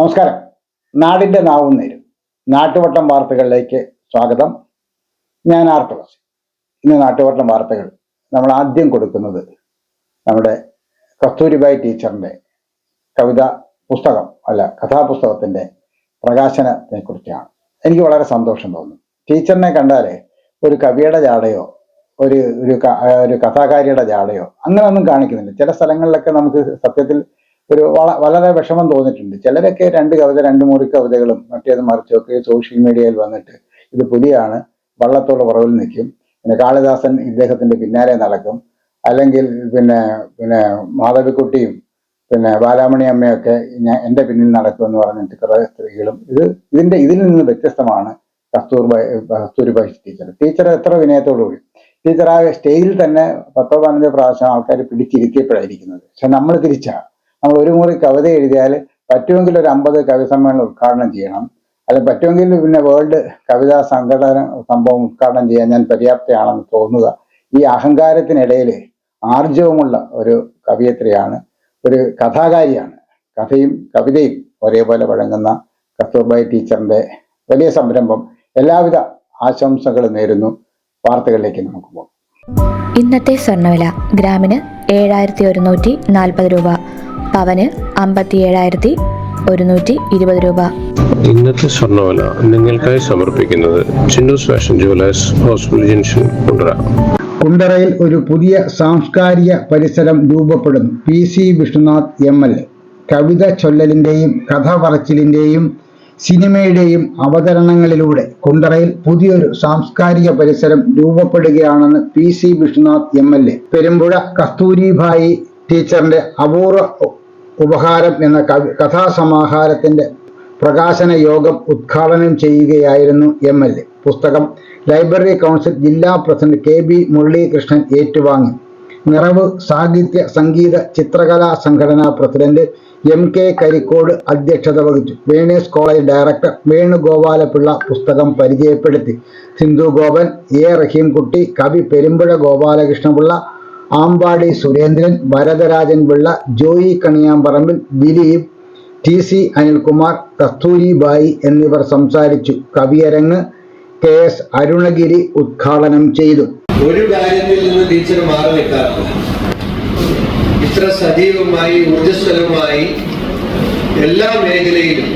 നമസ്കാരം. നാടിന്റെ നാവും നേരും. നാട്ടുവട്ടം വാർത്തകളിലേക്ക് സ്വാഗതം. ഞാൻ ആർത്തവസ് ഇന്ന് നാട്ടുവട്ടം വാർത്തകൾ നമ്മൾ ആദ്യം കൊടുക്കുന്നത് നമ്മുടെ കസ്തൂരിബായി ടീച്ചറിന്റെ കവിത പുസ്തകം അല്ല കഥാപുസ്തകത്തിന്റെ പ്രകാശനത്തെ കുറിച്ചാണ്. എനിക്ക് വളരെ സന്തോഷം തോന്നുന്നു. ടീച്ചറിനെ കണ്ടാൽ ഒരു കവിയുടെ ജാടയോ ഒരു ഒരു കഥാകാരിയുടെ ജാടയോ അങ്ങനെയൊന്നും കാണിക്കുന്നില്ല. ചില സ്ഥലങ്ങളിലൊക്കെ നമുക്ക് സത്യത്തിൽ ഒരു വള വളരെ വിഷമം തോന്നിയിട്ടുണ്ട്. ചിലരൊക്കെ രണ്ട് കവിത രണ്ട് മുറി കവിതകളും മറ്റേത് മറിച്ചൊക്കെ സോഷ്യൽ മീഡിയയിൽ വന്നിട്ട് ഇത് പുതിയാണ് വള്ളത്തോട് പുറകിൽ നിൽക്കും. പിന്നെ കാളിദാസൻ ഇദ്ദേഹത്തിന്റെ പിന്നാലെ നടക്കും. അല്ലെങ്കിൽ പിന്നെ പിന്നെ മാധവിക്കുട്ടിയും പിന്നെ ബാലാമണി അമ്മയൊക്കെ ഞാൻ എന്റെ പിന്നിൽ നടക്കും എന്ന് പറഞ്ഞിട്ട് കുറേ സ്ത്രീകളും ഇത് ഇതിന്റെ ഇതിൽ നിന്ന് വ്യത്യസ്തമാണ് കസ്തൂർ കസ്തൂരി ഭാഷ ടീച്ചർ. ടീച്ചർ എത്ര വിനയത്തോടു കൂടി. ടീച്ചർ ആ സ്റ്റേജിൽ തന്നെ പത്തോ പതിനഞ്ചോ പ്രാവശ്യം ആൾക്കാർ പിടിച്ചിരുത്തിയപ്പോഴായിരിക്കുന്നത് പക്ഷെ നമ്മൾ തിരിച്ചാ. നമ്മൾ ഒരു മുറി കവിത എഴുതിയാൽ പറ്റുമെങ്കിൽ ഒരു അമ്പത് കവി സമ്മേളനം ഉദ്ഘാടനം ചെയ്യണം. അല്ല പറ്റുമെങ്കിൽ പിന്നെ വേൾഡ് കവിതാ സംഘടന സംഭവം ഉദ്ഘാടനം ചെയ്യാൻ ഞാൻ പര്യാപ്തയാണെന്ന് തോന്നുക. ഈ അഹങ്കാരത്തിനിടയിൽ ആർജവമുള്ള ഒരു കവിയത്രിയാണ്. ഒരു കഥാകാരിയാണ്. കഥയും കവിതയും ഒരേപോലെ വഴങ്ങുന്ന കസ്തൂർബായി ടീച്ചറിന്റെ വലിയ സംരംഭം. എല്ലാവിധ ആശംസകളും നേരുന്നു. വാർത്തകളിലേക്ക് നമുക്ക് പോകാം. ഇന്നത്തെ സ്വർണവില ഗ്രാമിന് ഏഴായിരത്തി ഒരുന്നൂറ്റി നാൽപ്പത് രൂപ. പവന് അമ്പത്തി ഏഴായിരത്തി ഒരുന്നൂറ്റി ഇരുപത് രൂപ. ഇന്നത്തെ സ്വർണവില നിങ്ങൾക്കായി സമർപ്പിക്കുന്നത് Chinnus fashion jewellers hospital junction Kundara. കുണ്ടറയിൽ ഒരു പുതിയ സാംസ്കാരിക പരിസരം രൂപപ്പെടുന്നു. P C Vishnunath M L. A കവിത ചൊല്ലലിന്റെയും കഥ പറച്ചിലിന്റെയും സിനിമയുടെയും അവതരണങ്ങളിലൂടെ കുണ്ടറയിൽ പുതിയൊരു സാംസ്കാരിക പരിസരം രൂപപ്പെടുകയാണെന്ന് P C Vishnunath M L. A Perumpuzha Kasthuribhai ടീച്ചറിന്റെ അപൂർവ ഉപഹാരം എന്ന കഥാസമാഹാരത്തിന്റെ പ്രകാശന യോഗം ഉദ്ഘാടനം ചെയ്യുകയായിരുന്നു എം എൽ എ. പുസ്തകം ലൈബ്രറി കൗൺസിൽ ജില്ലാ പ്രസിഡന്റ് കെ ബി മുരളീകൃഷ്ണൻ ഏറ്റുവാങ്ങി. നിറവ് സാഹിത്യ സംഗീത ചിത്രകലാ സംഘടനാ പ്രസിഡന്റ് എം കെ കരിക്കോട് അധ്യക്ഷത വഹിച്ചു. വേണേഴ്സ് കോളേജ് ഡയറക്ടർ വേണുഗോപാലപിള്ള പുസ്തകം പരിചയപ്പെടുത്തി. സിന്ധു ഗോപൻ എ റഹീംകുട്ടി കവി പെരുമ്പുഴ ഗോപാലകൃഷ്ണപിള്ള ആമ്പാടി സുരേന്ദ്രൻ വരദരാജൻ പിള്ള ജോയി കണിയാമ്പറമ്പിൽ ദിലീപ് ടി സി അനിൽകുമാർ കസ്തൂരിബായി എന്നിവർ സംസാരിച്ചു. കവിയരങ്ങ് കെ എസ് അരുണഗിരി ഉദ്ഘാടനം ചെയ്തു. ഒരു കാര്യത്തിൽ നിന്ന് ടീച്ചർ മാറി നിൽക്കാറുണ്ട്. ഇത്ര സജീവമായി ഊർജസ്വലമായി എല്ലാ മേഖലയിലും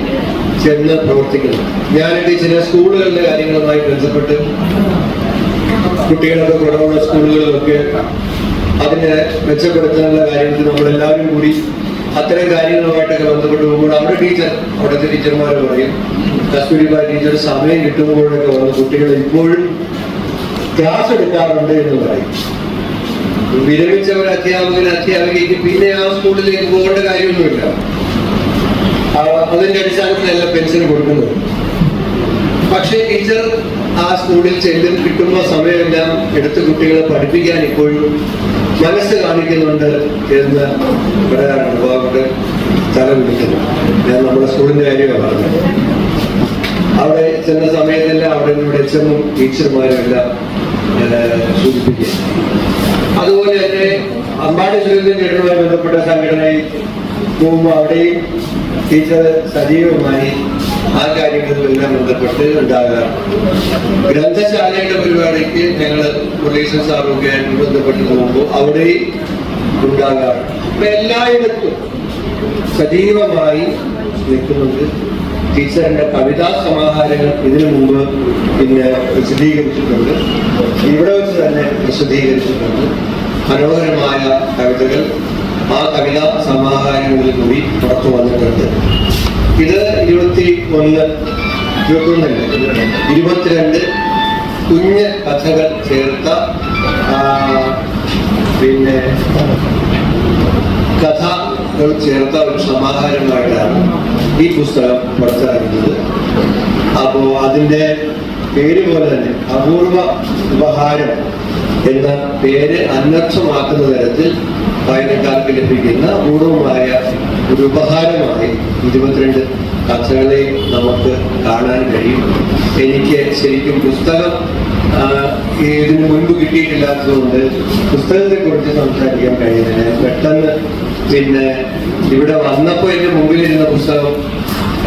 ചെന്ന് പ്രവർത്തിക്കുന്നു. ഞാനൊക്കെ ചില സ്കൂളുകളുടെ കാര്യങ്ങളുമായി ബന്ധപ്പെട്ട് കുട്ടികളൊക്കെ കുറവുള്ള സ്കൂളുകളിലൊക്കെ അതിനെ മെച്ചപ്പെടുത്താനുള്ള കാര്യത്തിൽ നമ്മളെല്ലാവരും കൂടി അത്തരം കാര്യങ്ങളുമായിട്ടൊക്കെ ബന്ധപ്പെട്ട് പോകുമ്പോൾ അവിടെ ടീച്ചർ അവിടുത്തെ ടീച്ചർമാർ പറയും കസ്തൂരിബായി ടീച്ചർ സമയം കിട്ടുമ്പോഴൊക്കെ വന്ന് കുട്ടികൾ ഇപ്പോഴും ക്ലാസ് എടുക്കാറുണ്ട് എന്ന് പറയും. വിരമിച്ച ഒരു അധ്യാപകൻ അധ്യാപികയ്ക്ക് പിന്നെ ആ സ്കൂളിലേക്ക് പോകേണ്ട കാര്യമൊന്നുമില്ല. അതിന്റെ അടിസ്ഥാനത്തിലല്ല പെൻഷൻ കൊടുക്കുന്നത്. പക്ഷേ ടീച്ചർ ആ സ്കൂളിൽ ചെല്ലും കിട്ടുന്ന സമയമെല്ലാം എടുത്ത് കുട്ടികളെ പഠിപ്പിക്കാൻ ഇപ്പോഴും മനസ്സ് കാണിക്കുന്നുണ്ട് എന്ന് ഇവിടെ അവിടെ തല പിടിക്കുന്നു ഞാൻ നമ്മുടെ സ്കൂളിന്റെ കാര്യമാണ് പറഞ്ഞത് അവിടെ ചെന്ന സമയത്തെല്ലാം അവിടെ ഇവിടെ എച്ചെന്നും ടീച്ചർമാരും എല്ലാം സൂചിപ്പിക്കുക. അതുപോലെ തന്നെ അമ്പാടി സുരേന്ദ്രൻ ചേട്ടനുമായി ബന്ധപ്പെട്ട സംഘടനയിൽ പോകുമ്പോൾ അവിടെയും ടീച്ചർ സജീവമായി ആ കാര്യങ്ങളുമെല്ലാം ബന്ധപ്പെട്ട് ഉണ്ടാകാം ഗ്രന്ഥശാലയുടെ പരിപാടിക്ക് ഞങ്ങൾ മുരളീഷൻ സാറൊക്കെ ബന്ധപ്പെട്ട് പോകുമ്പോൾ അവിടെയും ഉണ്ടാകാം അപ്പൊ എല്ലായിടത്തും സജീവമായി നിൽക്കുന്നുണ്ട് ടീച്ചറിന്റെ കവിതാ സമാഹാരങ്ങൾ ഇതിനു മുമ്പ് പിന്നെ പ്രസിദ്ധീകരിച്ചിട്ടുണ്ട്. ഇവിടെ വെച്ച് തന്നെ പ്രസിദ്ധീകരിച്ചിട്ടുണ്ട് മനോഹരമായ കവിതകൾ. ആ കവിത സമാഹാരങ്ങളിൽ കൂടി പുറത്തു വന്നിട്ടുണ്ട്. ഇത് ഇരുപത്തി ഒന്ന് ഇരുപത്തൊന്നല്ല ഇരുപത്തിരണ്ട് കുഞ്ഞ് കഥകൾ ചേർത്ത പിന്നെ കഥകൾ ചേർത്ത ഒരു സമാഹാരമായിട്ടാണ് ഈ പുസ്തകം പുറത്തിറങ്ങുന്നത്. അപ്പോ അതിന്റെ പേര് പോലെ തന്നെ അപൂർവ ഉപഹാരം എന്ന പേര് അനർത്ഥമാക്കുന്ന തരത്തിൽ വായനക്കാർക്ക് ലഭിക്കുന്ന പൂർണമായ ഒരു ഉപഹാരമായി ഇരുപത്തിരണ്ട് കഥകളെ നമുക്ക് കാണാൻ കഴിയും. എനിക്ക് ശരിക്കും പുസ്തകം ഇതിന് മുൻപ് കിട്ടിയിട്ടില്ലാത്തതുകൊണ്ട് പുസ്തകത്തെ കുറിച്ച് സംസാരിക്കാൻ കഴിയുന്നില്ല. പെട്ടെന്ന് പിന്നെ ഇവിടെ വന്നപ്പോൾ എന്റെ മുമ്പിലിരുന്ന പുസ്തകം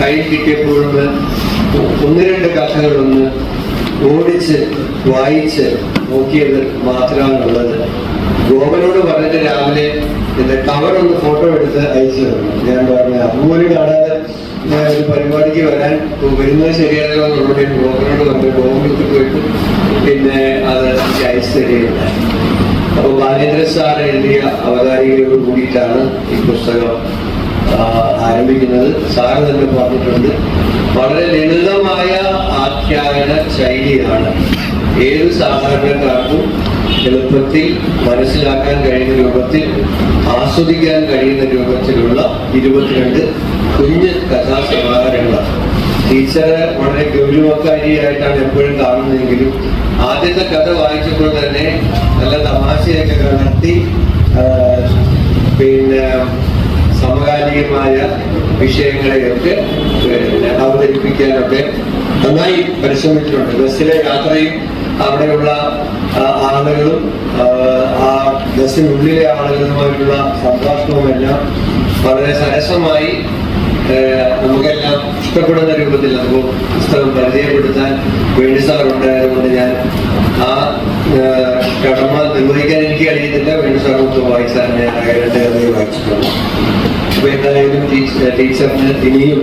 കയ്യിൽ കിട്ടിയപ്പോഴും ഒന്ന് രണ്ട് കഥകളൊന്ന് ഓടിച്ച് വായിച്ച് നോക്കിയത് മാത്രമാണുള്ളത്. ഗോപനോട് പറഞ്ഞിട്ട് രാവിലെ എന്റെ കവർ ഒന്ന് ഫോട്ടോ എടുത്ത് അയച്ചു തന്നു. ഞാൻ പറഞ്ഞു അതുപോലും കാണാതെ ഞാൻ ഒരു പരിപാടിക്ക് വരാൻ വരുന്നത് ശരിയാണല്ലോ ഞാൻ ഗോപനോട് പറഞ്ഞു. ഗോപനത്തിൽ പോയിട്ട് പിന്നെ അത് അയച്ചു തരികയുണ്ടായി. അപ്പൊ ബാലേന്ദ്ര സാർ എഴുതിയ അവതാരികയോട് കൂടിയിട്ടാണ് ഈ പുസ്തകം ആരംഭിക്കുന്നത്. സാറ് തന്നെ പറഞ്ഞിട്ടുണ്ട് വളരെ ലളിതമായ ആഖ്യാന ശൈലിയാണ്. ഏത് സാധാരണക്കാർക്കും എളുപ്പത്തിൽ മനസ്സിലാക്കാൻ കഴിയുന്ന രൂപത്തിൽ ആസ്വദിക്കാൻ കഴിയുന്ന രൂപത്തിലുള്ള ഇരുപത്തിരണ്ട് കുഞ്ഞ് കഥാസമാഹാരങ്ങളാണ്. ടീച്ചറെ വളരെ ഗൗരവക്കാരിയായിട്ടാണ് എപ്പോഴും കാണുന്നതെങ്കിലും ആദ്യത്തെ കഥ വായിച്ചപ്പോൾ തന്നെ നല്ല തമാശയൊക്കെ കണ്ടെത്തി പിന്നെ സമകാലികമായ വിഷയങ്ങളെയൊക്കെ പിന്നെ അവതരിപ്പിക്കാനൊക്കെ നന്നായി പരിശ്രമിച്ചിട്ടുണ്ട്. ബസ്സിലെ യാത്രയും അവിടെയുള്ള ആളുകളും ആ, ബസ്സിനുള്ളിലെ ആളുകളുമായിട്ടുള്ള സംഭാഷണവുമെല്ലാം വളരെ സരസമായി നമുക്കെല്ലാം ഇഷ്ടപ്പെടുന്ന രൂപത്തിൽ നമുക്ക് പുസ്തകം പരിചയപ്പെടുത്താൻ വേണ്ടി സാർ ഉണ്ടായതുകൊണ്ട് ഞാൻ ആ കടമ നിർവഹിക്കാൻ എനിക്ക് കഴിയുന്നില്ല വേണ്ടി സാർ ഒന്ന് വായിച്ചാൽ ഞാൻ രണ്ട് കഥയെ വായിച്ചിട്ടുണ്ട്. അപ്പൊ എന്തായാലും ടീച്ചറിന് ഇനിയും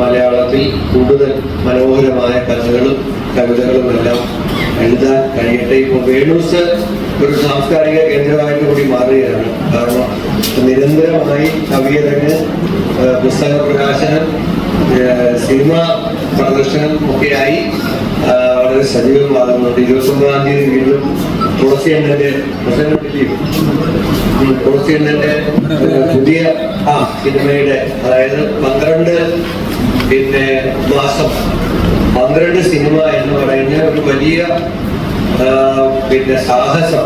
മലയാളത്തിൽ കൂടുതൽ മനോഹരമായ കഥകളും കവിതകളും എല്ലാം എഴുതാൻ കഴിയട്ടെ ഇപ്പോൾ വേണൂസ് ഒരു സാംസ്കാരിക കേന്ദ്രമായിട്ട് കൂടി മാറുകയാണ്. കാരണം നിരന്തരമായി കവിയരങ്ങ് പുസ്തക പ്രകാശനം സിനിമ പ്രദർശനം ഒക്കെയായി വളരെ സജീവമാകുന്നുണ്ട്. ഇരുപത്തി ഒമ്പതാം തീയതി വീണ്ടും തുളസി പ്രസംഗം തുളസി എണ്ണന്റെ പുതിയ ആ സിനിമയുടെ അതായത് പന്ത്രണ്ട് പിന്നെ മാസം പന്ത്രണ്ട് സിനിമ എന്ന് പറയുന്ന ഒരു വലിയ പിന്നെ സാഹസം.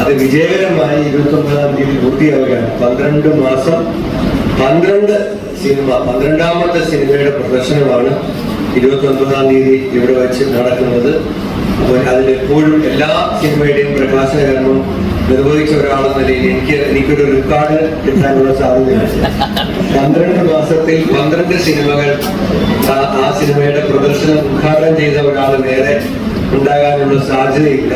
അത് വിജയകരമായി ഇരുപത്തി ഒമ്പതാം തീയതി പൂർത്തിയാവുകയാണ്. പന്ത്രണ്ട് മാസം പന്ത്രണ്ട് സിനിമ പന്ത്രണ്ടാമത്തെ സിനിമയുടെ പ്രദർശനമാണ് ഇരുപത്തി ഒൻപതാം തീയതി ഇവിടെ വെച്ച് നടക്കുന്നത്. അപ്പോൾ അതിലെപ്പോഴും എല്ലാ സിനിമയുടെയും പ്രകാശന കർമ്മം നിർവഹിച്ച ഒരാളെന്ന നിലയിൽ എനിക്ക് എനിക്കൊരു റെക്കോർഡ് കിട്ടാനുള്ള സാധ്യതയുണ്ട്. പന്ത്രണ്ട് മാസത്തിൽ പന്ത്രണ്ട് സിനിമകൾ ആ- സിനിമയുടെ പ്രദർശനം ഉദ്ഘാടനം ചെയ്ത ഒരാൾ വേറെ ഉണ്ടാകാനുള്ള സാധ്യതയില്ല.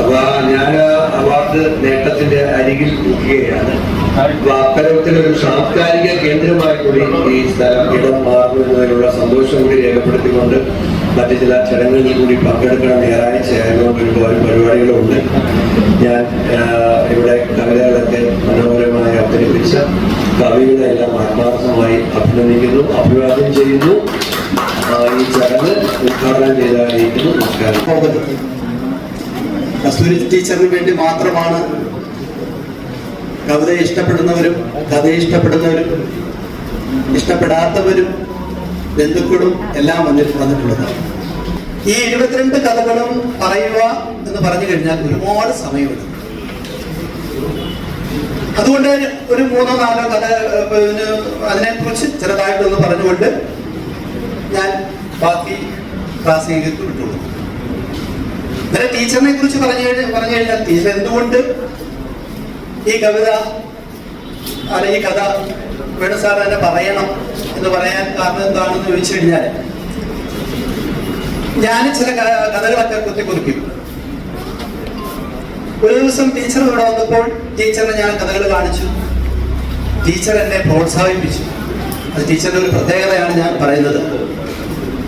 അപ്പൊ ഞാൻ അവാർഡ് നേട്ടത്തിന്റെ അരികിൽ നിൽക്കുകയാണ്. അപ്പൊ അത്തരത്തിലൊരു സാംസ്കാരിക കേന്ദ്രമായി കൂടി ഈ സ്ഥലം ഇടം മാറുന്നതിനുള്ള സന്തോഷം കൂടി രേഖപ്പെടുത്തിക്കൊണ്ട് മറ്റു ചില ചടങ്ങുകളിൽ കൂടി പങ്കെടുക്കണം ഞായറാഴ്ച ആയതുകൊണ്ട് ഒരുപാട് പരിപാടികളുണ്ട്. ഞാൻ ഇവിടെ കവിതകളൊക്കെ മനോഹരമായി അവതരിപ്പിച്ച കവികളെല്ലാം ആത്മാർത്ഥമായി അഭിനന്ദിക്കുന്നു അഭിവാദ്യം ചെയ്യുന്നു. ഈ ചടങ്ങ് ഉദ്ഘാടനം ചെയ്തായിരിക്കുന്നു നമസ്കാരം. കസ്തൂരി ടീച്ചറിന് വേണ്ടി മാത്രമാണ് കവിത ഇഷ്ടപ്പെടുന്നവരും കഥ ഇഷ്ടപ്പെടുന്നവരും ഇഷ്ടപ്പെടാത്തവരും ബന്ധുക്കളും എല്ലാം വന്നിട്ട് ഈ എഴുപത്തിരണ്ട് കഥകളും പറയുക എന്ന് പറഞ്ഞു കഴിഞ്ഞാൽ ഒരുപാട് സമയമുണ്ട് അതുകൊണ്ട് ഒരു മൂന്നോ നാലോ കഥ അതിനെക്കുറിച്ച് ചെറുതായിട്ടൊന്ന് പറഞ്ഞുകൊണ്ട് ഞാൻ ബാക്കി ക്ലാസ്സിലേക്ക് വിട്ടുകൊടുക്കും ഇന്നലെ ടീച്ചറിനെ കുറിച്ച് പറഞ്ഞു പറഞ്ഞു കഴിഞ്ഞാൽ ടീച്ചർ എന്തുകൊണ്ട് ഈ കവിത അല്ല ഈ കഥ വേണു സാർ തന്നെ പറയണം എന്ന് പറയാൻ കാരണം എന്താണെന്ന് ചോദിച്ചു കഴിഞ്ഞാൽ ഞാൻ ചില കഥകളൊക്കെ കുത്തിക്കുറിക്കും. ഒരു ദിവസം ടീച്ചർ ഇവിടെ വന്നപ്പോൾ ടീച്ചറിനെ ഞാൻ കഥകൾ കാണിച്ചു. ടീച്ചർ എന്നെ പ്രോത്സാഹിപ്പിച്ചു. അത് ടീച്ചറിന്റെ ഒരു പ്രത്യേകതയാണ് ഞാൻ പറയുന്നത്.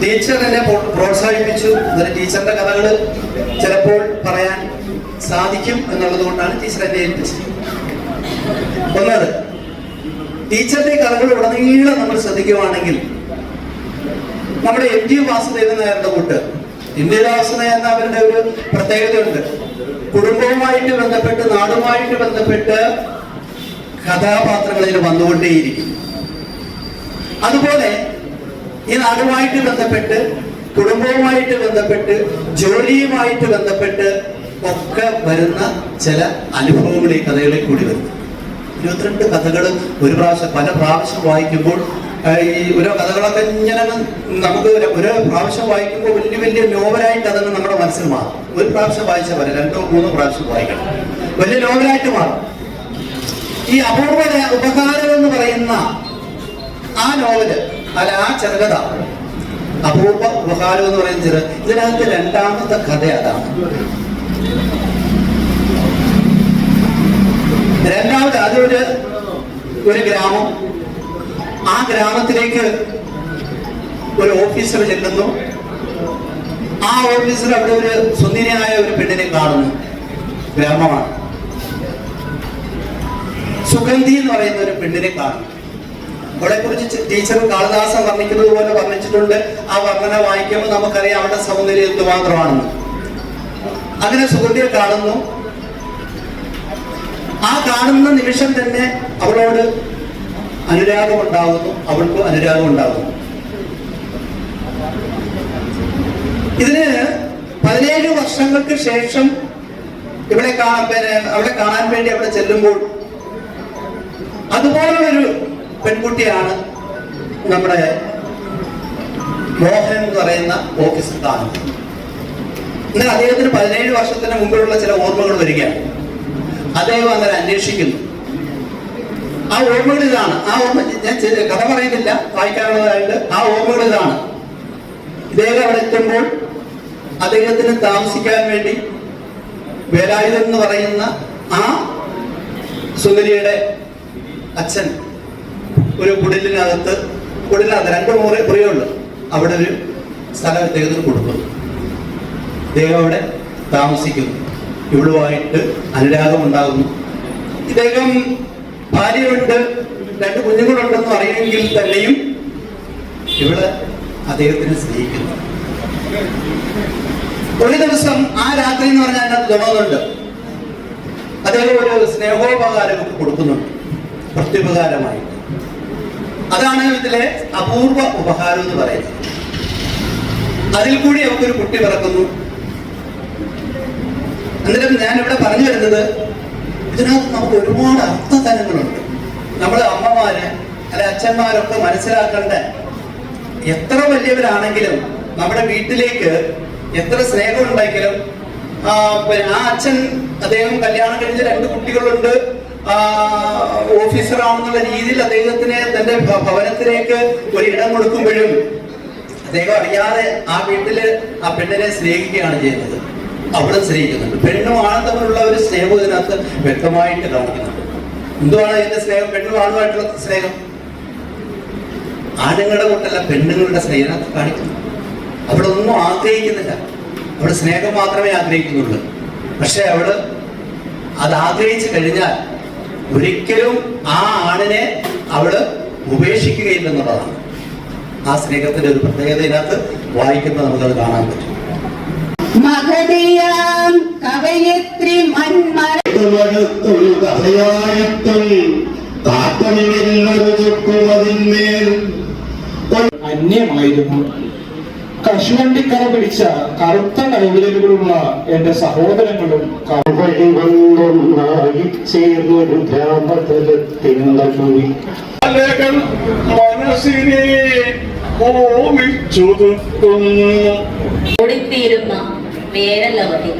ടീച്ചർ എന്നെ പ്രോ- പ്രോത്സാഹിപ്പിച്ചു. അതിന് ടീച്ചറിന്റെ കഥകൾ ചിലപ്പോൾ പറയാൻ സാധിക്കും എന്നുള്ളത് കൊണ്ടാണ് ടീച്ചർ എന്നെ ഏൽപ്പിച്ചത്. ഒന്നത് ടീച്ചറിന്റെ കഥകൾ ഉടനീളം നമ്മൾ ശ്രദ്ധിക്കുവാണെങ്കിൽ നമ്മുടെ എം ടി വാസുദേവൻ നായരുടെ കൂട്ട് എം ടി വാസുദേവൻ എന്ന അവരുടെ ഒരു പ്രത്യേകതയുണ്ട്. കുടുംബവുമായിട്ട് ബന്ധപ്പെട്ട് നാടുമായിട്ട് ബന്ധപ്പെട്ട് കഥാപാത്രങ്ങളിൽ വന്നുകൊണ്ടേയിരിക്കും. അതുപോലെ ഈ നാടുമായിട്ട് ബന്ധപ്പെട്ട് കുടുംബവുമായിട്ട് ബന്ധപ്പെട്ട് ജോലിയുമായിട്ട് ബന്ധപ്പെട്ട് ഒക്കെ വരുന്ന ചില അനുഭവങ്ങൾ ഈ കഥകളിൽ കൂടി വരുന്നു ഇരുപത്തിരണ്ട് കഥകൾ ഒരു പ്രാവശ്യം പല പ്രാവശ്യം വായിക്കുമ്പോൾ ഈ ഓരോ കഥകളൊക്കെ ഇങ്ങനെ നമുക്ക് ഓരോ പ്രാവശ്യം വായിക്കുമ്പോൾ വലിയ വലിയ നോവലായിട്ട് അതങ്ങ് നമ്മുടെ മനസ്സിൽ മാറും. ഒരു പ്രാവശ്യം വായിച്ചാൽ പോലെ രണ്ടോ മൂന്നോ പ്രാവശ്യം വായിക്കണം. വലിയ നോവലായിട്ട് മാറും. ഈ അപൂർവ ഉപകാരം എന്ന് പറയുന്ന ആ നോവൽ അല്ല ആ ചെറുകഥ. അപൂർവ ഉപഹാരം എന്ന് പറയുന്ന ചെറു ഇതിനകത്ത് രണ്ടാമത്തെ കഥ അതാണ്. രണ്ടാമത് അതൊരു ഒരു ഗ്രാമം. ആ ഗ്രാമത്തിലേക്ക് ഒരു ഓഫീസർ ചെല്ലുന്നു. ആ ഓഫീസർ അവിടെ ഒരു സുന്ദരിയായ ഒരു പെണ്ണിനെ കാണുന്നു. ഗ്രാമമാണ്. സുഗന്ധി എന്ന് പറയുന്ന ഒരു പെണ്ണിനെ കാണുന്നു. അവളെ കുറിച്ച് ടീച്ചർ കാളിദാസൻ വർണിക്കുന്നത് പോലെ വർണിച്ചിട്ടുണ്ട്. ആ വർണന വായിക്കുമ്പോൾ നമുക്കറിയാം അവളുടെ സൗന്ദര്യം എന്തുമാത്രമാണെന്ന് അങ്ങനെ സുഗന്ധിയെ കാണുന്നു. ആ കാണുന്ന നിമിഷം തന്നെ അവളോട് അനുരാഗം ഉണ്ടാകുന്നു അവൾക്കും അനുരാഗം ഉണ്ടാകുന്നു ഇതിന് പതിനേഴ് വർഷങ്ങൾക്ക് ശേഷം ഇവിടെ കാണാൻ അവിടെ കാണാൻ വേണ്ടി അവിടെ ചെല്ലുമ്പോൾ അതുപോലുള്ളൊരു പെൺകുട്ടിയാണ് നമ്മുടെ മോഹൻ എന്ന് പറയുന്ന ഓഫീസർ കാണുന്നത് എന്നാൽ അദ്ദേഹത്തിന് പതിനേഴ് വർഷത്തിന് മുമ്പിലുള്ള ചില ഓർമ്മകൾ വരികയാണ്. അദ്ദേഹം അങ്ങനെ അന്വേഷിക്കുന്നു. ആ ഓർമ്മകൾ ഇതാണ്. ആ ഓർമ്മ ഞാൻ കഥ പറയുന്നില്ല. വായിക്കാനുള്ളതായിട്ട് ആ ഓർമ്മകൾ ഇതാണ്. ഇദ്ദേഹം അവിടെ എത്തുമ്പോൾ അദ്ദേഹത്തിന് താമസിക്കാൻ വേണ്ടി വേലായുധൻ എന്ന് പറയുന്ന ആ സുന്ദരിയുടെ അച്ഛൻ ഒരു കുടിലിനകത്ത് കുടിലിനകത്ത് രണ്ട് മുറി കുറയുള്ളു അവിടെ ഒരു സ്ഥലം ദൈവത്തിന് കൊടുക്കുന്നു. ഇദ്ദേഹം അവിടെ താമസിക്കുന്നു. ഇവളുമായിട്ട് അനുരാഗം ഉണ്ടാകുന്നു ഇദ്ദേഹം ഭാര്യയുണ്ട് രണ്ട് കുഞ്ഞുങ്ങളുണ്ടെന്ന് അറിയുമെങ്കിൽ തന്നെയും ഇവൾ അദ്ദേഹത്തിനെ സ്നേഹിക്കുന്നു. ഒരു ദിവസം ആ രാത്രി എന്ന് പറഞ്ഞാൽ അതിനകത്ത് തോന്നുന്നുണ്ട് അദ്ദേഹം ഒരു സ്നേഹോപകാരം ഒക്കെ കൊടുക്കുന്നുണ്ട്. പ്രത്യുപകാരമായി അതാണ് ഇതിലെ അപൂർവ ഉപഹാരം എന്ന് പറയുന്നത്. അതിൽ കൂടി അവർക്കൊരു കുട്ടി പിറക്കുന്നു. എന്നിട്ടും ഞാൻ ഇവിടെ പറഞ്ഞു വരുന്നത് ഇതിനകത്ത് നമുക്ക് ഒരുപാട് അർത്ഥതലങ്ങളുണ്ട് നമ്മൾ അമ്മമാര് അല്ലെ അച്ഛന്മാരൊക്കെ മനസ്സിലാക്കേണ്ട എത്ര വലിയവരാണെങ്കിലും നമ്മുടെ വീട്ടിലേക്ക് എത്ര സ്നേഹം ഉണ്ടെങ്കിലും ആ, അച്ഛൻ അദ്ദേഹം കല്യാണം കഴിഞ്ഞ രണ്ട് കുട്ടികളുണ്ട്. ഓഫീസറാണെന്നുള്ള രീതിയിൽ അദ്ദേഹത്തിന് തന്റെ ഭവനത്തിലേക്ക് ഒരു ഇടം കൊടുക്കുമ്പോഴും അദ്ദേഹം അറിയാതെ ആ വീട്ടിൽ ആ പെണ്ണിനെ സ്നേഹിക്കുകയാണ് ചെയ്യുന്നത്. അവളും സ്നേഹിക്കുന്നുണ്ട്. പെണ്ണും ആണും തമ്മിലുള്ള ഒരു സ്നേഹം ഇതിനകത്ത് വ്യക്തമായിട്ട് കാണിക്കുന്നുണ്ട്. എന്തുവാണ് ഇതിന്റെ സ്നേഹം? പെണ്ണും ആണുമായിട്ടുള്ള സ്നേഹം? ആണുങ്ങളുടെ കൂട്ടല്ല പെണ്ണുങ്ങളുടെ സ്നേഹം. കാണിക്കുന്നു. അവിടെ ഒന്നും ആഗ്രഹിക്കുന്നില്ല. അവിടെ സ്നേഹം മാത്രമേ ആഗ്രഹിക്കുന്നുള്ളൂ. പക്ഷെ അവൾ അത് ആഗ്രഹിച്ചു കഴിഞ്ഞാൽ ഒരിക്കലും ആ ആണിനെ അവൾ ഉപേക്ഷിക്കുകയില്ലെന്നുള്ളതാണ്. ആ സ്നേഹത്തിന്റെ ഒരു പ്രത്യേകത ഇതിനകത്ത് വായിക്കുമ്പോൾ നമുക്കത് കാണാൻ പറ്റും. കവയത്രി ചുക്കുമതിന്മേൽ അന്യമായിരുന്നു കശുവണ്ടിക്കറ പിടിച്ച കറുത്ത കൈവിരലുകളുള്ള എന്റെ സഹോദരങ്ങളും കവഴി വന്നൊന്നായി ചേർന്നൊരു ഗ്രാമതലത്തിൽ നടുവിൽ മനസ്സിനെ ഓമിച്ചൊതുക്കുന്നു ഓടിത്തീരുന്ന വേനലവധി.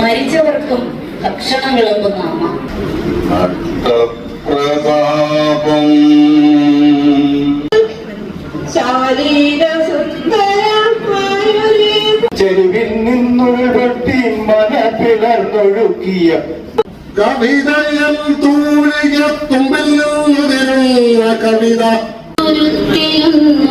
മരിച്ചവർക്കും ഭക്ഷണങ്ങളൊന്നും നാമ പ്രതാപം. ചെരുവിൽ നിന്നൊരു വെട്ടി മന പിളർന്നൊഴുക്കിയ കവിതയിൽ തൂഴിക തുമ്പിൽ നിന്നുതിരുന്ന കവിത. ഒരുത്തിയൊന്നു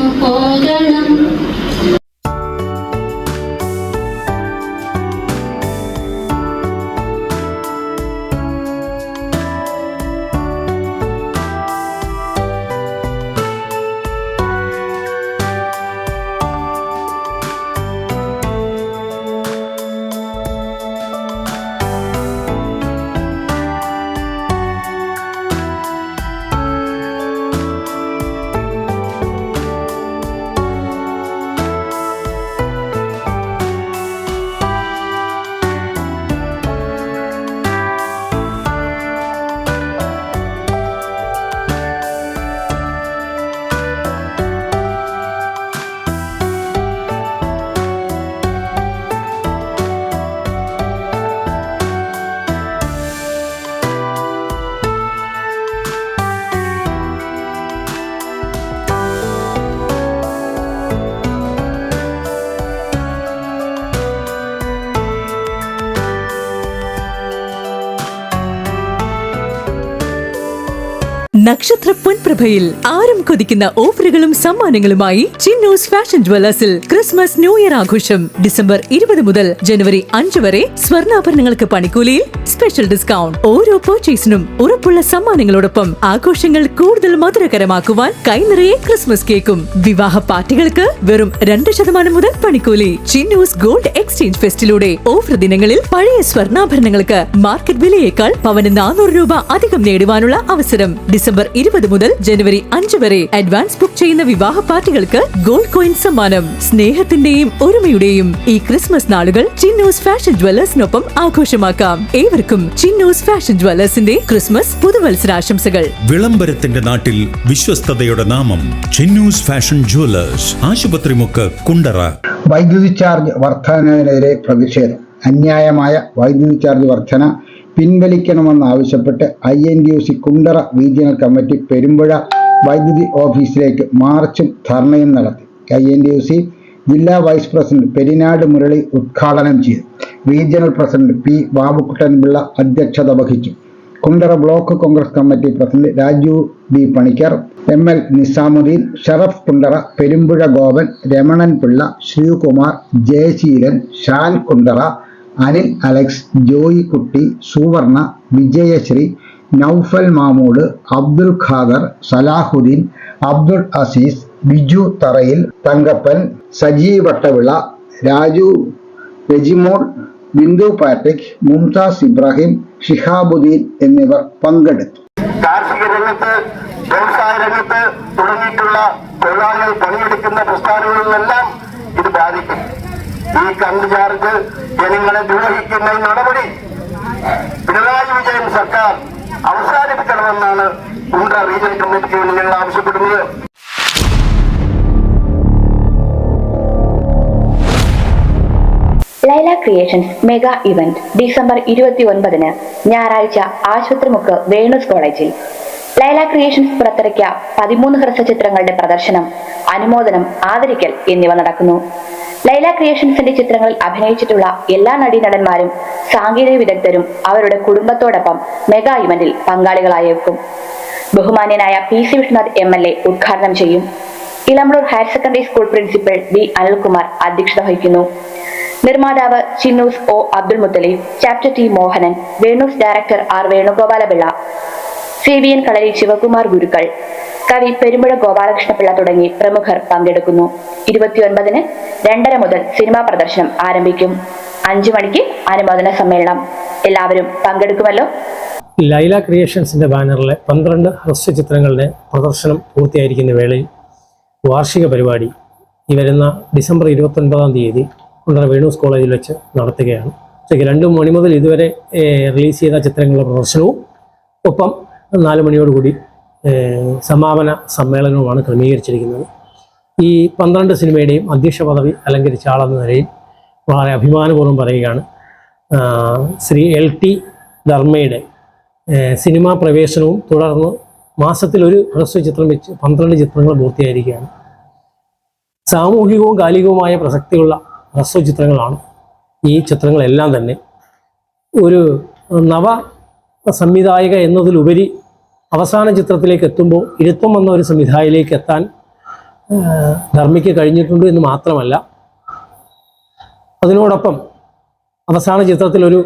que te പൊൻപ്രഭയിൽ ആരും കൊതിക്കുന്ന ഓഫറുകളും സമ്മാനങ്ങളുമായി ചിന്നൂസ് ഫാഷൻ ജ്വല്ലേഴ്സിൽ ക്രിസ്മസ് ന്യൂ ഇയർ ആഘോഷം ഡിസംബർ ഇരുപത് മുതൽ ജനുവരി അഞ്ച് വരെ സ്വർണാഭരണങ്ങൾക്ക് പണിക്കൂലിയിൽ സ്പെഷ്യൽ ഡിസ്കൗണ്ട്. ഓരോ പർച്ചേസിനും ഉറപ്പുള്ള സമ്മാനങ്ങളോടൊപ്പം ആഘോഷങ്ങൾ കൂടുതൽ മധുരകരമാക്കുവാൻ കൈനിറയെ ക്രിസ്മസ് കേക്കും. വിവാഹ പാർട്ടികൾക്ക് വെറും രണ്ട് ശതമാനം മുതൽ പണിക്കൂലി. ചിന്നൂസ് ഗോൾഡ് എക്സ്ചേഞ്ച് ഫെസ്റ്റിലൂടെ ഓഫർ ദിനങ്ങളിൽ പഴയ സ്വർണാഭരണങ്ങൾക്ക് മാർക്കറ്റ് വിലയേക്കാൾ പവന് നാനൂറ് രൂപ അധികം നേടുവാനുള്ള അവസരം ഡിസംബർ ഇരുപത് മുതൽ ജനുവരി അഞ്ച് വരെ അഡ്വാൻസ് ബുക്ക് ചെയ്യുന്ന വിവാഹ പാർട്ടികൾക്ക് ഗോൾഡ് കോയിൻ സമ്മാനം. സ്നേഹത്തിന്റെയും ഒരുമയുടെയും ഈ ക്രിസ്മസ് നാളുകൾ ചിന്നൂസ് ഫാഷൻ ജ്വല്ലേഴ്സിനൊപ്പം ആഘോഷമാക്കാം. ഏവർക്കും ചിന്നൂസ് ഫാഷൻ ജ്വല്ലേഴ്സിന്റെ ക്രിസ്മസ് പുതുവത്സരാശംസകൾ വിളംബരത്തിന്റെ നാട്ടിൽ വിശ്വസ്തയുടെ നാമം ചിന്നൂസ് ഫാഷൻ ജ്വല്ലേഴ്സ് ആശുപത്രിമുക്ക് കുണ്ടറ. വൈദ്യുതി ചാർജ് വർധനവിനെതിരെ പ്രതിഷേധം. അന്യായമായ വൈദ്യുതി ചാർജ് വർധന പിൻവലിക്കണമെന്നാവശ്യപ്പെട്ട് I N D U C Kundara regional committee Perumpuzha വൈദ്യുതി ഓഫീസിലേക്ക് മാർച്ചും ധർണയും നടത്തി. I N D U C ജില്ലാ വൈസ് പ്രസിഡന്റ് പെരിനാട് മുരളി ഉദ്ഘാടനം ചെയ്തു. റീജിയണൽ പ്രസിഡന്റ് പി ബാബുക്കുട്ടൻപിള്ള അധ്യക്ഷത വഹിച്ചു. Kundara block Congress committee president Raju B Panicker M L Nizamuddin Sharaf Kundara Perumpuzha Gopan Ramanan Pillai Sreekumar Jayaseelan Shan Kundara Anil Alex Joy Kutty Suvarna Vijayasree Noufal Mamood Abdul Khader Salahuddin Abdul Azeez Biju Tharayil Thankappan Sajeev Vattavila Raju Rajimol Bindu Patrick Mumtaz Ibrahim Shihabuddin എന്നിവർ പങ്കെടുത്തു. കാർഷിക രംഗത്ത് വ്യവസായ രംഗത്ത് തുടങ്ങിയിട്ടുള്ള തൊഴിലാളികൾ പണിയെടുക്കുന്ന പ്രസ്ഥാനങ്ങളിലെല്ലാം ഇത് ബാധിക്കും. ഈ കണ്ടു ജനങ്ങളെ ദ്രോഹിക്കുന്ന ഈ നടപടി പിണറായി വിജയൻ സർക്കാർ അവസാനിപ്പിക്കണമെന്നാണ് ഉണ്ട റീജിയൻ കമ്മിറ്റിക്ക് വേണ്ടി ഞങ്ങൾ ആവശ്യപ്പെടുന്നത്. Laila creations mega event December ഞായറാഴ്ച കോളേജിൽ. ലൈല ക്രിയേഷൻസ് ചിത്രങ്ങളുടെ പ്രദർശനം അനുമോദനം ആദരിക്കൽ എന്നിവ നടക്കുന്നു. ലൈല ക്രിയേഷൻസിന്റെ ചിത്രങ്ങളിൽ അഭിനയിച്ചിട്ടുള്ള എല്ലാ നടീനടന്മാരും സാങ്കേതിക വിദഗ്ധരും അവരുടെ കുടുംബത്തോടൊപ്പം മെഗാ ഇവന്റിൽ പങ്കാളികളായേക്കും. ബഹുമാന്യനായ P C Vishnunath M L A ഉദ്ഘാടനം ചെയ്യും. Elampalloor higher secondary school principal B Anilkumar അധ്യക്ഷത വഹിക്കുന്നു. നിർമ്മാതാവ് Chinnus O Abdul Muthaleeb chapter T Mohanan Venus director R Venugopalapillai C V N Kalari Sivakumar Gurukkal കവി പെരുമ്പുഴ ഗോപാലകൃഷ്ണപിള്ള തുടങ്ങി പ്രമുഖർ പങ്കെടുക്കുന്നു. ഇരുപത്തിയൊൻപതിന് രണ്ടര മുതൽ സിനിമാ പ്രദർശനം ആരംഭിക്കും. അഞ്ചു മണിക്ക് അനുമോദന സമ്മേളനം. എല്ലാവരും പങ്കെടുക്കുമല്ലോ. ലൈല ക്രിയേഷൻസിന്റെ ബാനറിലെ പന്ത്രണ്ട് ഹ്രസ്വ ചിത്രങ്ങളുടെ പ്രദർശനം പൂർത്തിയായിരിക്കുന്ന വേളയിൽ വാർഷിക പരിപാടി ഈ വരുന്ന ഡിസംബർ ഇരുപത്തൊൻപതാം തീയതി കുണ്ടറ വേണൂസ് കോളേജിൽ വെച്ച് നടത്തുകയാണ്. ഉച്ചയ്ക്ക് രണ്ട് മണി മുതൽ ഇതുവരെ റിലീസ് ചെയ്ത ചിത്രങ്ങളുടെ പ്രദർശനവും ഒപ്പം നാല് മണിയോടുകൂടി സമാപന സമ്മേളനവുമാണ് ക്രമീകരിച്ചിരിക്കുന്നത്. ഈ പന്ത്രണ്ട് സിനിമയുടെയും അധ്യക്ഷ പദവി അലങ്കരിച്ച ആളെന്ന നിലയിൽ വളരെ അഭിമാനപൂർവം പറയുകയാണ്. ശ്രീ എൽ ടി ധർമ്മയുടെ സിനിമാ പ്രവേശനവും തുടർന്ന് മാസത്തിൽ ഒരു ഹ്രസ്വ ചിത്രം വെച്ച് പന്ത്രണ്ട് ചിത്രങ്ങൾ പൂർത്തിയായിരിക്കുകയാണ്. സാമൂഹികവും കാലികവുമായ പ്രസക്തിയുള്ള ഹ്രസ്വ ചിത്രങ്ങളാണ് ഈ ചിത്രങ്ങളെല്ലാം തന്നെ. ഒരു നവ സംവിധായക എന്നതിലുപരി അവസാന ചിത്രത്തിലേക്ക് എത്തുമ്പോൾ ഇരുത്തം വന്ന ഒരു സംവിധായകയിലേക്ക് എത്താൻ ധർമ്മിക്ക് കഴിഞ്ഞിട്ടുണ്ട് എന്ന് മാത്രമല്ല അതിനോടൊപ്പം അവസാന ചിത്രത്തിൽ ഒരു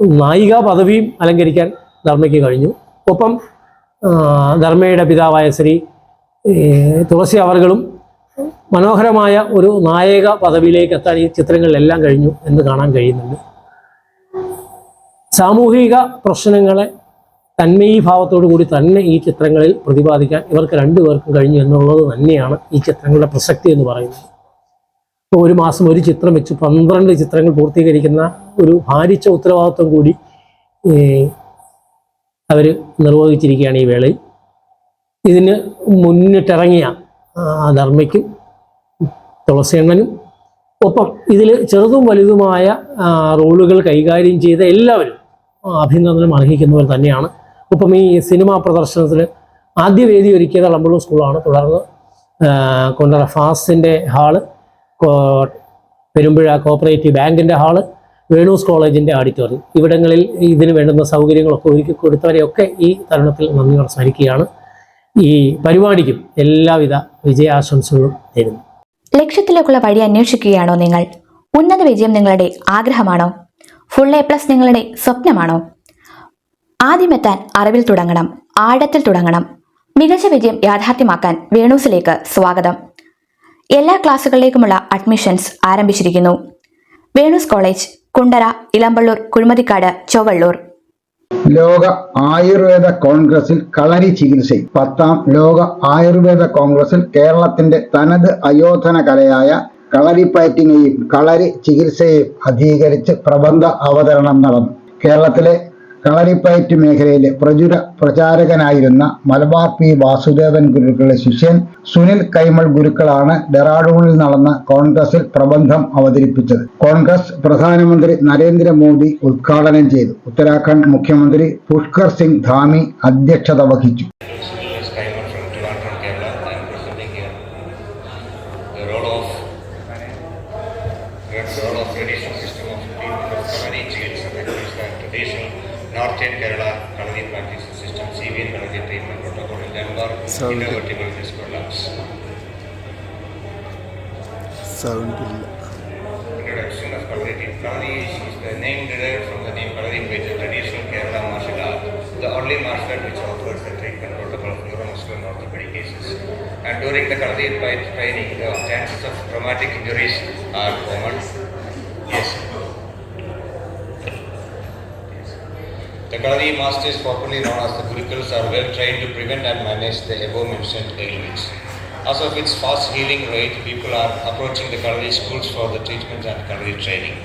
നായികാ പദവിയും അലങ്കരിക്കാൻ ധർമ്മയ്ക്ക് കഴിഞ്ഞു. ഒപ്പം ധർമ്മയുടെ പിതാവായ ശ്രീ തുളസി അവർകളും മനോഹരമായ ഒരു നായക പദവിയിലേക്ക് എത്താൻ ഈ ചിത്രങ്ങളിലെല്ലാം കഴിഞ്ഞു എന്ന് കാണാൻ കഴിയുന്നുണ്ട്. സാമൂഹിക പ്രശ്നങ്ങളെ തന്മയീഭാവത്തോടു കൂടി തന്നെ ഈ ചിത്രങ്ങളിൽ പ്രതിപാദിക്കാൻ ഇവർക്ക് രണ്ടുപേർക്കും കഴിഞ്ഞു എന്നുള്ളത് തന്നെയാണ് ഈ ചിത്രങ്ങളുടെ പ്രസക്തി എന്ന് പറയുന്നത്. ഇപ്പോൾ ഒരു മാസം ഒരു ചിത്രം വെച്ച് പന്ത്രണ്ട് ചിത്രങ്ങൾ പൂർത്തീകരിക്കുന്ന ഒരു ഭാരിച്ച ഉത്തരവാദിത്വം കൂടി അവർ നിർവഹിച്ചിരിക്കുകയാണ് ഈ വേളയിൽ. ഇതിന് മുന്നിട്ടിറങ്ങിയ ധർമ്മയ്ക്കും തുളസിയണ്ണനും ഒപ്പം ഇതിൽ ചെറുതും വലുതുമായ റോളുകൾ കൈകാര്യം ചെയ്ത എല്ലാവരും അഭിനന്ദനം അർഹിക്കുന്നവർ തന്നെയാണ്. ഒപ്പം ഈ സിനിമാ പ്രദർശനത്തിൽ ആദ്യ വേദി ഒരുക്കിയത് അളമ്പുള്ള സ്കൂളാണ്. തുടർന്ന് കൊണ്ടറ ഫാസിന്റെ ഹാൾ പെരുമ്പുഴ കോപ്പറേറ്റീവ് ബാങ്കിന്റെ ഹാൾ വേണൂസ് കോളേജിന്റെ ഓഡിറ്റോറിയം. ഇവിടങ്ങളിൽ ഇതിന് വേണ്ടുന്ന സൗകര്യങ്ങളൊക്കെ ഒരുക്കി കൊടുത്തവരെയൊക്കെ ഈ തരുണത്തിൽ നന്ദി സ്മരിക്കുകയാണ് ഈ പരിപാടിക്കും എല്ലാവിധ വിജയാശംസകളും തരുന്നു. ലക്ഷ്യത്തിലേക്കുള്ള വഴി അന്വേഷിക്കുകയാണോ നിങ്ങൾ? ഉന്നത വിജയം നിങ്ങളുടെ ആഗ്രഹമാണോ? ഫുൾ എ പ്ലസ് നിങ്ങളുടെ സ്വപ്നമാണോ? ആദ്യമെത്താൻ അറിവിൽ തുടങ്ങണം ആഴത്തിൽ തുടങ്ങണം. മികച്ച വിജയം യാഥാർത്ഥ്യമാക്കാൻ വേണൂസിലേക്ക് സ്വാഗതം. എല്ലാ ക്ലാസ്സുകളിലേക്കുമുള്ള അഡ്മിഷൻസ് ആരംഭിച്ചിരിക്കുന്നു. വേണൂസ് കോളേജ് കുണ്ടറ ഇളമ്പള്ളൂർ കുഴിമതിക്കാട് ചൊവ്വള്ളൂർ. ലോക ആയുർവേദ കോൺഗ്രസിൽ കളരി ചികിത്സ. പത്താം ലോക ആയുർവേദ കോൺഗ്രസിൽ കേരളത്തിന്റെ തനത് അയോധന കലയായ കളരിപ്പയറ്റിനെയും കളരി ചികിത്സയെയും അധികരിച്ച് പ്രബന്ധ അവതരണം നടന്നു. കേരളത്തിലെ കളരിപ്പയറ്റ് മേഖലയിലെ പ്രചുര പ്രചാരകനായിരുന്ന മലബാർ പി വാസുദേവൻ ഗുരുക്കളുടെ ശിഷ്യൻ സുനിൽ കൈമൾ ഗുരുക്കളാണ് ഡെറാഡൂണിൽ നടന്ന കോൺഗ്രസിൽ പ്രബന്ധം അവതരിപ്പിച്ചത്. കോൺഗ്രസ് പ്രധാനമന്ത്രി നരേന്ദ്രമോദി ഉദ്ഘാടനം ചെയ്തു. ഉത്തരാഖണ്ഡ് മുഖ്യമന്ത്രി പുഷ്കർ സിംഗ് ധാമി അധ്യക്ഷത വഹിച്ചു. Intervertebral disc prolapse. Introduction of Kalari. Kalari is the name derived from the name Kalari which is traditional Kerala martial art, the only martial art which offers the treatment protocol of neuromuscular and orthopedic cases. And during the Kalari training, the chances of traumatic injuries are common. Yes. The Kalari masters, popularly known as the Gurukuls, are well trained to prevent and manage the above mentioned ailments. As of its fast healing rate, people are approaching the Kalari schools for the treatment and Kalari training.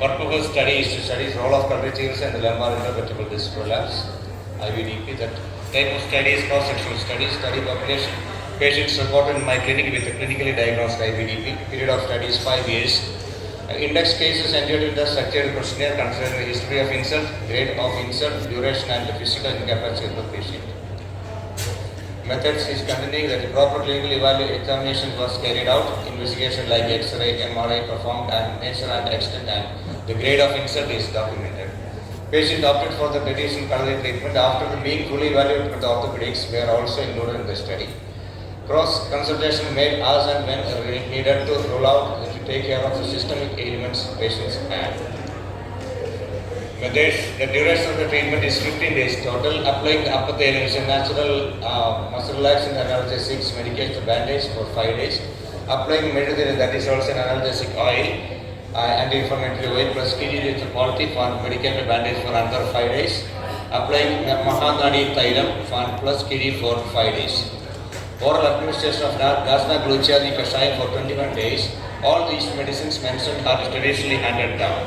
Purpose study is to study the role of Kalari chills and the lumbar intervertebral disc prolapse, IVDP. That type of study is cross-sectional study, study population. Patients reported in my clinic with a clinically diagnosed IVDP. Period of study is five years. Index cases entered with the structured questionnaire considering the history of insult, grade of insult, duration and the physical incapacity of the patient. Methods is continuing that proper clinical evaluation examination was carried out, investigation like X-ray, MRI performed and nature and extent and the grade of insult is documented. Patient opted for the traditional coloring treatment after being fully evaluated with the orthopedics were also included in the study. Cross consultation made as and when needed to rule out take care of the systemic ailments patients have. The duration of the treatment is 15 days total. Applying the tail is a natural uh, muscle relaxant analgesic medication bandage for 5 days. Applying medicine that is also an analgesic oil uh, anti-inflammatory oil plus kidney quality for medicated bandage for another 5 days. Applying Mahanadi Thailam for plus kidney for 5 days. Oral administration of Gluciani Kashayam for 21 days. All these medicines mentioned are traditionally handed down.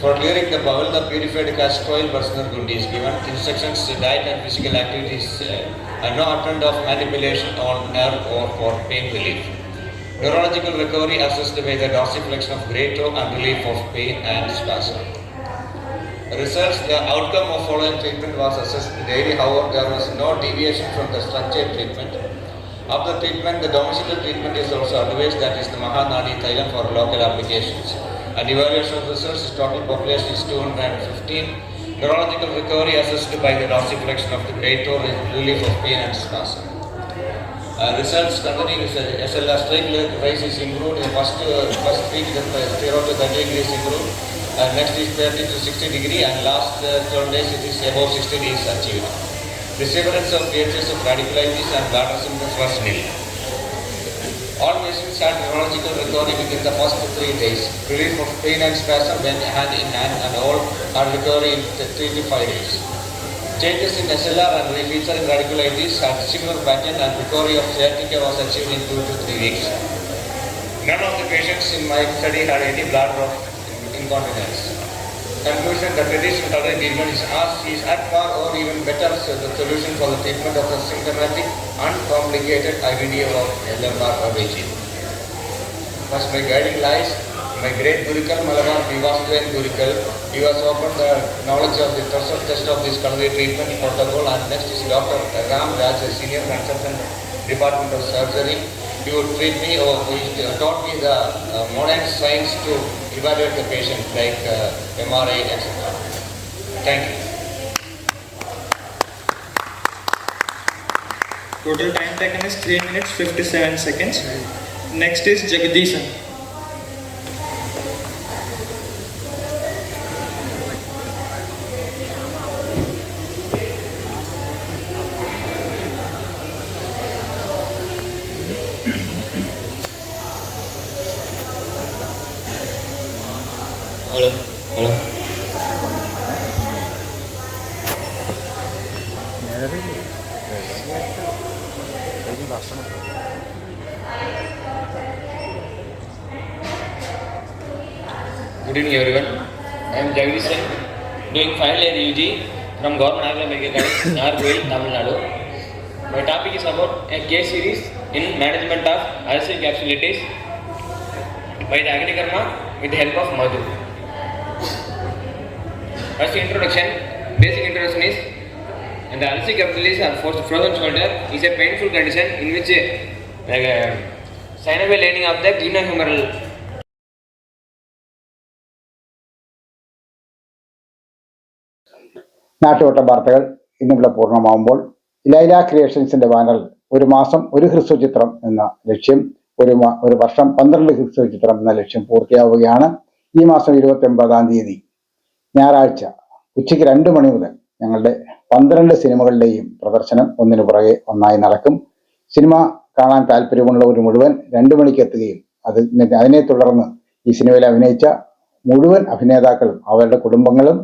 For clearing the bowel, the purified castor oil personal gundi is given. Instructions to diet and physical activities uh, and no attempt of manipulation on nerve or for pain relief. Neurological recovery assessed by the dorsiflexion of great toe and relief of pain and spasm. Results, the outcome of following treatment was assessed daily, however, there was no deviation from the structured treatment. After treatment, the domiciliary treatment is also advised, that is the Mahanadi Thailand for local applications. And evaluation of results, total population is 215. Neurological recovery assessed by the dorsiflexion of the great toe, relief of pain and spasm. Uh, results uh, SLR leg rise is improved. The first, uh, first week, the 0 to 30 degree is improved. Uh, next is 30 to 60 degree and last uh, 12 days it is above 60 days achieved. Disappearance of cases of radiculitis and bladder symptoms was nil. All patients had neurological recovery within the first three days. Relief of pain and spasm went hand in hand and all are recovery in three to five days. Changes in SLR and refeaturing radiculitis had similar pattern and recovery of sciatica was achieved in two to three weeks. None of the patients in my study had any bladder of incontinence. Conclusion, the traditional coloring treatment is as is at par or even better so the solution for the treatment of the symptomatic, uncomplicated IVD of LMR or regime. First, my guiding lies, my great Gurukul Malabar Vivasudhan Gurukul, he was opened the knowledge of the thirst test of this coloring treatment protocol and next is Dr. Ram Raj, a senior consultant, Department of Surgery. He would treat me or he taught me the uh, modern science to evaluate the patient like uh, MRI, etc. Thank you. Total time taken is 3 minutes 57 seconds. Next is Jagdishan. My topic is about a case series in management of ulcer capsulitis by the Agnikarma with the help of Madhu. First introduction, basic introduction is and the ulcer capsulitis or frozen shoulder is a painful condition in which like, uh, synovial lining of the glenohumeral நாட்டு வட்ட வார்த்தைகள் இன்னும் பூர்ணமாகும் போல் ലൈല ക്രിയേഷൻസിന്റെ ബാനറിൽ ഒരു മാസം ഒരു ഹ്രസ്വ ചിത്രം എന്ന ലക്ഷ്യം ഒരു ഒരു വർഷം പന്ത്രണ്ട് ഹ്രസ്വ ചിത്രം എന്ന ലക്ഷ്യം പൂർത്തിയാവുകയാണ് ഈ മാസം ഇരുപത്തി ഒമ്പതാം തീയതി. ഞായറാഴ്ച ഉച്ചയ്ക്ക് രണ്ട് മണി മുതൽ ഞങ്ങളുടെ പന്ത്രണ്ട് സിനിമകളുടെയും പ്രദർശനം ഒന്നിനു പുറകെ ഒന്നായി നടക്കും. സിനിമ കാണാൻ താല്പര്യമുള്ളവർ മുഴുവൻ രണ്ടു മണിക്ക് എത്തുകയും അത് അതിനെ തുടർന്ന് ഈ സിനിമയിൽ അഭിനയിച്ച മുഴുവൻ അഭിനേതാക്കളും അവരുടെ കുടുംബങ്ങളും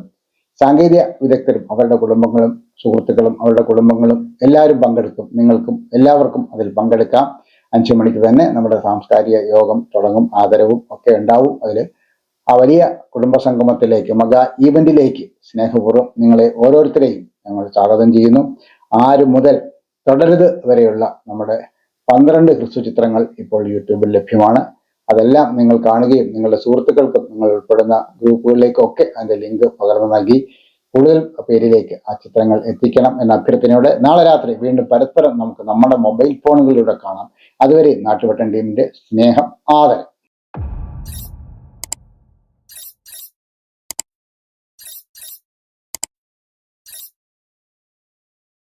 സാങ്കേതിക വിദഗ്ധരും അവരുടെ കുടുംബങ്ങളും സുഹൃത്തുക്കളും അവരുടെ കുടുംബങ്ങളും എല്ലാവരും പങ്കെടുക്കും. നിങ്ങൾക്കും എല്ലാവർക്കും അതിൽ പങ്കെടുക്കാം. അഞ്ചു മണിക്ക് തന്നെ നമ്മുടെ സാംസ്കാരിക യോഗം തുടങ്ങും. ആദരവും ഒക്കെ ഉണ്ടാവും അതിൽ ആ വലിയ കുടുംബ സംഗമത്തിലേക്ക് മഗ ഈവന്റിലേക്ക് സ്നേഹപൂർവം നിങ്ങളെ ഓരോരുത്തരെയും ഞങ്ങൾ സ്വാഗതം ചെയ്യുന്നു. ആറ് മുതൽ തുടരുത് വരെയുള്ള നമ്മുടെ പന്ത്രണ്ട് ഹ്രസ്വ ചിത്രങ്ങൾ ഇപ്പോൾ യൂട്യൂബിൽ ലഭ്യമാണ്. അതെല്ലാം നിങ്ങൾ കാണുകയും നിങ്ങളുടെ സുഹൃത്തുക്കൾക്കും നിങ്ങൾ ഉൾപ്പെടുന്ന ഗ്രൂപ്പുകളിലേക്കൊക്കെ അതിന്റെ ലിങ്ക് പകർന്നു നൽകി കൂടുതൽ പേരിലേക്ക് ആ ചിത്രങ്ങൾ എത്തിക്കണം എന്ന അഭ്യർത്ഥനയോടെ നാളെ രാത്രി വീണ്ടും പരസ്പരം നമുക്ക് നമ്മുടെ മൊബൈൽ ഫോണുകളിലൂടെ കാണാം. അതുവരെ നാട്ടുവട്ടൻ ടീമിന്റെ സ്നേഹം ആദരം.